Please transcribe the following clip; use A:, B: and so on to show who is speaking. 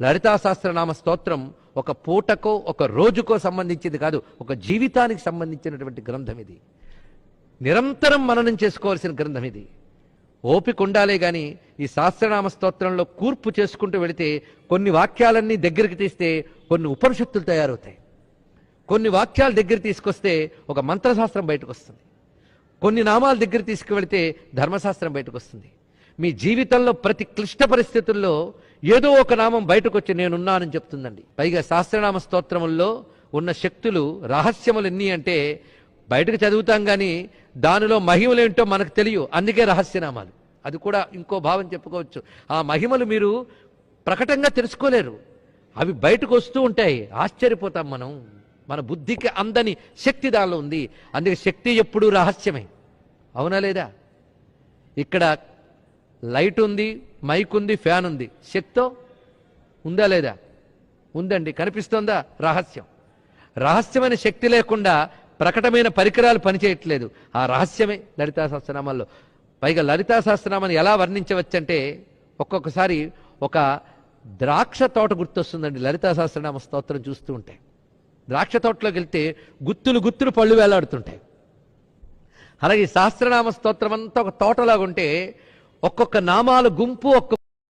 A: లలితా స్తోత్రం ఒక పూటకో ఒక రోజుకో సంబంధించింది కాదు ఒక జీవితానికి సంబంధించినటువంటి గ్రంథం ఇది. నిరంతరం మననం చేసుకోవాల్సిన గ్రంథం ఇది. ఓపిక ఉండాలే గాని ఈ శాస్త్రనామ స్తోత్రంలో కూర్పు చేసుకుంటూ వెళితే కొన్ని వాక్యాలన్నీ దగ్గరికి తీస్తే కొన్ని ఉపనిషత్తులు తయారవుతాయి. కొన్ని వాక్యాల దగ్గర తీసుకొస్తే ఒక మంత్రశాస్త్రం బయటకు వస్తుంది కొన్ని నామాల దగ్గర తీసుకువెళితే ధర్మశాస్త్రం బయటకు వస్తుంది మీ జీవితంలో ప్రతి క్లిష్ట పరిస్థితుల్లో ఏదో ఒక నామం బయటకు వచ్చి నేనున్నానని చెప్తుందండి. పైగా సహస్రనామ స్తోత్రముల్లో ఉన్న శక్తులు రహస్యములు ఎన్ని అంటే బయటకు చదువుతాం కానీ దానిలో మహిమలేంటో మనకు తెలియవు. అందుకే రహస్యనామాలు. అది కూడా ఇంకో భావం చెప్పుకోవచ్చు. ఆ మహిమలు మీరు ప్రకటంగా తెలుసుకోలేరు. అవి బయటకు వస్తూ ఉంటాయి. ఆశ్చర్యపోతాం మనం. మన బుద్ధికి అందని శక్తి దానిలో ఉంది. అందుకే శక్తి ఎప్పుడూ రహస్యమే. అవునా లేదా? ఇక్కడ లైట్ ఉంది మైక్ ఉంది ఫ్యాన్ ఉంది శక్తో ఉందా లేదా? ఉందండి. కనిపిస్తోందా? రహస్యం. రహస్యమైన శక్తి లేకుండా ప్రకటమైన పరికరాలు పనిచేయట్లేదు. ఆ రహస్యమే లలితా సహస్రనామాల్లో పైగా లలితా సహస్రనామాన్ని ఎలా వర్ణించవచ్చంటే ఒక్కొక్కసారి ఒక ద్రాక్ష తోట గుర్తొస్తుందండి. లలితా సహస్రనామ స్తోత్రం చూస్తూ ఉంటే. ద్రాక్ష తోటలోకి వెళ్తే గుత్తులు గుత్తులు పళ్ళు వేలాడుతుంటాయి. అలాగే ఈ సహస్రనామ స్తోత్రం అంతా ఒక తోటలాగా ఉంటే ఒక్కొక్క నామాల గుంపు ఒక్కొక్క